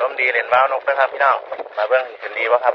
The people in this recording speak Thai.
ลมดีเรียนว้าวนกนะครับพี่น้องมาเบื้องเห็นดีวะครับ